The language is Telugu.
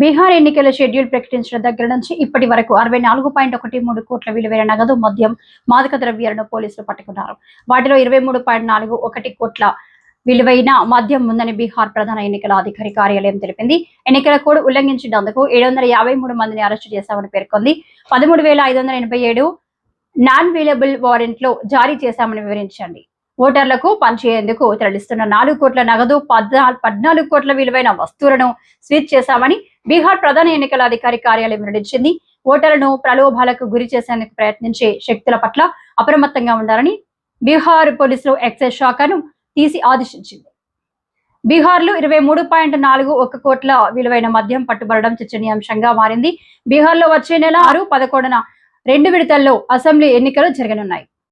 బీహార్ ఎన్నికల షెడ్యూల్ ప్రకటించిన దగ్గర నుంచి ఇప్పటి వరకు అరవై నాలుగు పాయింట్ ఒకటి మూడు కోట్ల విలువైన నగదు మద్యం మాదక ద్రవ్యాలను పోలీసులు పట్టుకున్నారు. వాటిలో ఇరవై మూడు పాయింట్ నాలుగు ఒకటి కోట్ల విలువైన మద్యం ఉందని బీహార్ ప్రధాన ఎన్నికల అధికారి కార్యాలయం తెలిపింది. ఎన్నికల కోడ్ ఉల్లంఘించినందుకు ఏడు వందల యాభై మూడు మందిని అరెస్టు చేశామని పేర్కొంది. పదమూడు వేల ఐదు వందల ఎనభై ఏడు నాన్ వేలబుల్ వారెంట్లు జారీ చేశామని వివరించండి. ఓటర్లకు పనిచేయేందుకు తరలిస్తున్న నాలుగు కోట్ల నగదు పద్నా- పద్నాలుగు కోట్ల విలువైన వస్తువులను స్వీచ్ చేశామని బీహార్ ప్రధాన ఎన్నికల అధికారి కార్యాలయం వెల్లడించింది. ఓటర్లను ప్రలోభాలకు గురి చేసేందుకు ప్రయత్నించే శక్తుల పట్ల అప్రమత్తంగా ఉండాలని బీహార్ పోలీసులు ఎక్సైజ్ శాఖను తీసి ఆదేశించింది. బీహార్లో ఇరవై మూడు పాయింట్ నాలుగు ఒక కోట్ల విలువైన మద్యం పట్టుబడడం చర్చనీయాంశంగా మారింది. బీహార్లో వచ్చే నెల ఆరు పదకొండున రెండు విడతల్లో అసెంబ్లీ ఎన్నికలు జరగనున్నాయి.